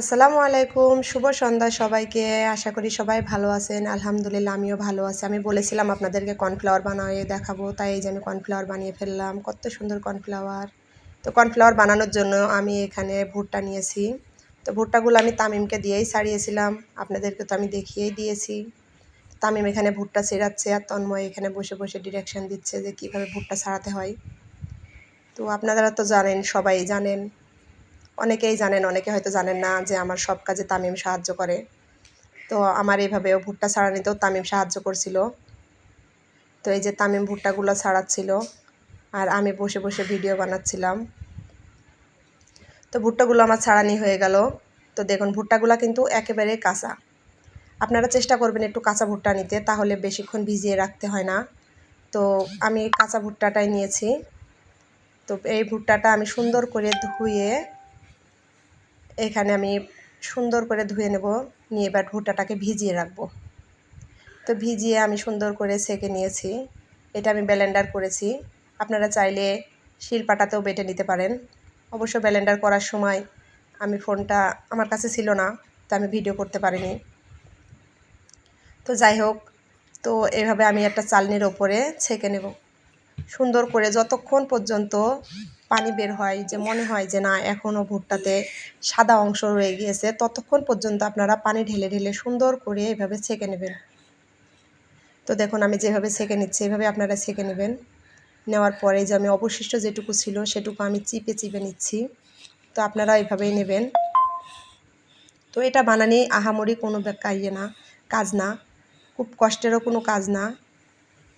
আসসালামু আলাইকুম, শুভ সন্ধ্যা সবাইকে। আশা করি সবাই ভালো আছেন। আলহামদুলিল্লাহ, আমিও ভালো আছি। আমি বলেছিলাম আপনাদেরকে কর্নফ্লাওয়ার বানিয়ে দেখাবো, তাই এই যে আমি কর্নফ্লাওয়ার বানিয়ে ফেললাম। কত সুন্দর কর্নফ্লাওয়ার। তো কর্নফ্লাওয়ার বানানোর জন্য আমি এখানে ভুট্টা নিয়েছি। তো ভুট্টাগুলো আমি তামিমকে দিয়েই ছাড়িয়েছিলাম আপনাদেরকে তো আমি দেখিয়েই দিয়েছি। তামিম এখানে ভুট্টা ছেড়াচ্ছে আর তন্ময় এখানে বসে বসে ডিরেকশন দিচ্ছে যে কীভাবে ভুট্টা ছাড়াতে হয়। তো আপনারা তো জানেন, সবাই জানেন। অনেকেই জানেন, অনেকে হয়তো জানেন না যে আমার সব কাজে তামিম সাহায্য করে। তো আমার এইভাবেও ভুট্টা ছাড়ানিতেও তামিম সাহায্য করছিল। তো এই যে তামিম ভুট্টাগুলো ছাড়াচ্ছিল আর আমি বসে বসে ভিডিও বানাচ্ছিলাম। তো ভুট্টাগুলো আমার ছাড়ানি হয়ে গেল। তো দেখুন, ভুট্টাগুলো কিন্তু একেবারে কাঁচা। আপনারা চেষ্টা করবেন একটু কাঁচা ভুট্টা নিতে, তাহলে বেশিক্ষণ ভিজিয়ে রাখতে হয় না। তো আমি কাঁচা ভুট্টাটাই নিয়েছি। তো এই ভুট্টাটা আমি সুন্দর করে ধুয়ে এখানে আমি সুন্দর করে ধুয়ে নেব, নিয়ে এবার ভুট্টাটাকে ভিজিয়ে রাখব। তো ভিজিয়ে আমি সুন্দর করে সেকে নিয়েছি। এটা আমি ব্যালেন্ডার করেছি। আপনারা চাইলে শিলপাটাতেও বেটে নিতে পারেন। অবশ্য ব্যালেন্ডার করার সময় আমি ফোনটা, আমার কাছে ছিল না, তো আমি ভিডিও করতে পারিনি। তো যাই হোক, তো এভাবে আমি একটা চালনির ওপরে ছেঁকে নেব। সুন্দর করে যতক্ষণ পর্যন্ত পানি বের হয়, যে মনে হয় যে না এখনও ভুট্টাতে সাদা অংশ রয়ে গিয়েছে, ততক্ষণ পর্যন্ত আপনারা পানি ঢেলে ঢেলে সুন্দর করে এভাবে ছেঁকে নেবেন। তো দেখুন, আমি যেভাবে ছেঁকে নিচ্ছি, এভাবে আপনারা ছেঁকে নেবেন। নেওয়ার পরে যে আমি অবশিষ্ট যেটুকু ছিল, সেটুকু আমি চিপে চিপে নিচ্ছি। তো আপনারা এইভাবেই নেবেন। তো এটা বানানি আহামরি কোনো ইয়ে না, কাজ না। খুব কষ্টেরও কোনো কাজ না।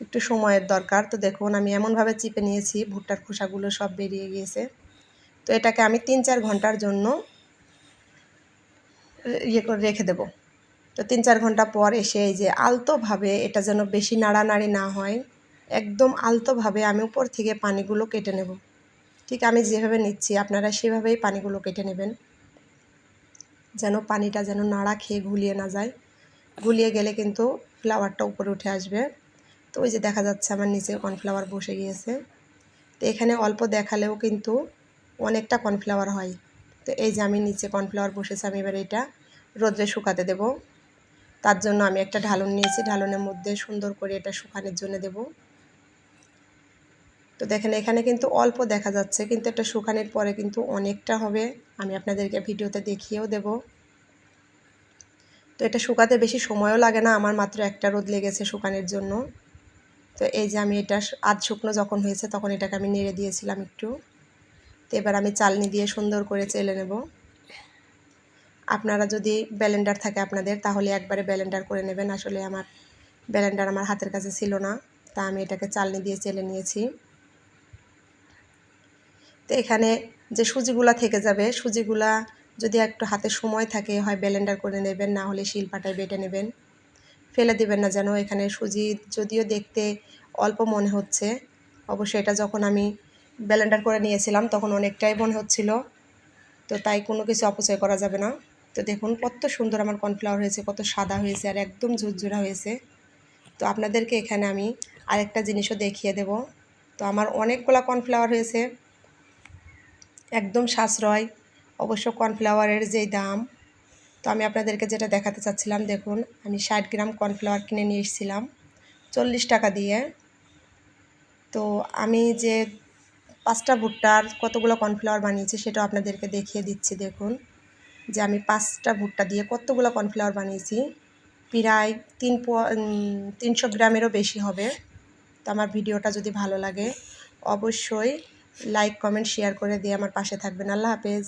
একটু সময়ের দরকার। তো দেখুন, আমি এমনভাবে চিপে নিয়েছি, ভুট্টার খোসাগুলো সব বেরিয়ে গিয়েছে। তো এটাকে আমি তিন চার ঘণ্টার জন্য ইয়ে করে রেখে দেব। তো তিন চার ঘণ্টা পর এসে এই যে আলতোভাবে এটা যেন বেশি নাড়ানাড়ি না হয়, একদম আলতোভাবে আমি উপর থেকে পানিগুলো কেটে নেব। ঠিক আমি যেভাবে নিচ্ছি, আপনারা সেভাবেই পানিগুলো কেটে নেবেন। যেন পানিটা যেন নাড়া খেয়ে গুলিয়ে না যায়। গুলিয়ে গেলে কিন্তু ফ্লাওয়ারটা উপরে উঠে আসবে। তো ওই যে দেখা যাচ্ছে আমার নিচে কর্নফ্লাওয়ার বসে গিয়েছে। তো এখানে অল্প দেখালেও কিন্তু অনেকটা কর্নফ্লাওয়ার হয়। তো এই যে আমি নিচে কর্নফ্লাওয়ার বসেছে, আমি এবার এটা রোদ্রে শুকাতে দেব। তার জন্য আমি একটা ঢালন নিয়েছি, ঢালনের মধ্যে সুন্দর করে এটা শুকানোর জন্য দেব। তো দেখেন, এখানে কিন্তু অল্প দেখা যাচ্ছে, কিন্তু এটা শুকানোর পরে কিন্তু অনেকটা হবে। আমি আপনাদেরকে ভিডিওতে দেখিয়েও দেব। তো এটা শুকাতে বেশি সময়ও লাগে না, আমার মাত্র একটা রোদ লেগেছে শুকানোর জন্য। তো এই যে আমি এটা আধ শুকনো যখন হয়েছে তখন এটাকে আমি নেড়ে দিয়েছিলাম একটু। তো এবার আমি চালনি দিয়ে সুন্দর করে চেলে নেব। আপনারা যদি ব্যালেন্ডার থাকে আপনাদের, তাহলে একবারে ব্যালেন্ডার করে নেবেন। আসলে আমার ব্যালেন্ডার আমার হাতের কাছে ছিল না, তা আমি এটাকে চালনি দিয়ে চেলে নিয়েছি। তো এখানে যে সুজিগুলা থেকে যাবে, সুজিগুলা যদি একটু হাতে সময় থাকে হয় ব্যালেন্ডার করে নেবেন, না হলে শিলপাটায় বেটে নেবেন। ফেলে দেবেন না যেন এখানে সুজি যদিও দেখতে অল্প মনে হচ্ছে। অবশ্যই এটা যখন আমি ব্যালেন্ডার করে নিয়েছিলাম তখন অনেকটাই মনে হচ্ছিল। তো তাই কোনো কিছু অপচয় করা যাবে না। তো দেখুন, কত সুন্দর আমার কর্নফ্লাওয়ার হয়েছে, কত সাদা হয়েছে আর একদম ঝুরঝুরা হয়েছে। তো আপনাদেরকে এখানে আমি আরেকটা জিনিসও দেখিয়ে দেব। তো আমার অনেকগুলো কর্নফ্লাওয়ার হয়েছে। একদম সাশ্রয়। অবশ্য কর্নফ্লাওয়ারের যেই দাম তো আমি আপনাদেরকে যেটা দেখাতে চাচ্ছিলাম, দেখুন, আমি ষাট গ্রাম কর্নফ্লাওয়ার কিনে নিয়ে এসেছিলাম, চল্লিশ টাকা দিয়ে। তো আমি যে পাঁচটা ভুট্টার কতগুলো কর্নফ্লাওয়ার বানিয়েছি সেটাও আপনাদেরকে দেখিয়ে দিচ্ছি, দেখুন। যে আমি পাঁচটা ভুট্টা দিয়ে কতগুলো কর্নফ্লাওয়ার বানিয়েছি, প্রায় তিন তিনশো গ্রামেরও বেশি হবে। তো আমার ভিডিওটা যদি ভালো লাগে, অবশ্যই লাইক, কমেন্ট, শেয়ার করে দিয়ে আমার পাশে থাকবেন। আল্লাহ হাফেজ।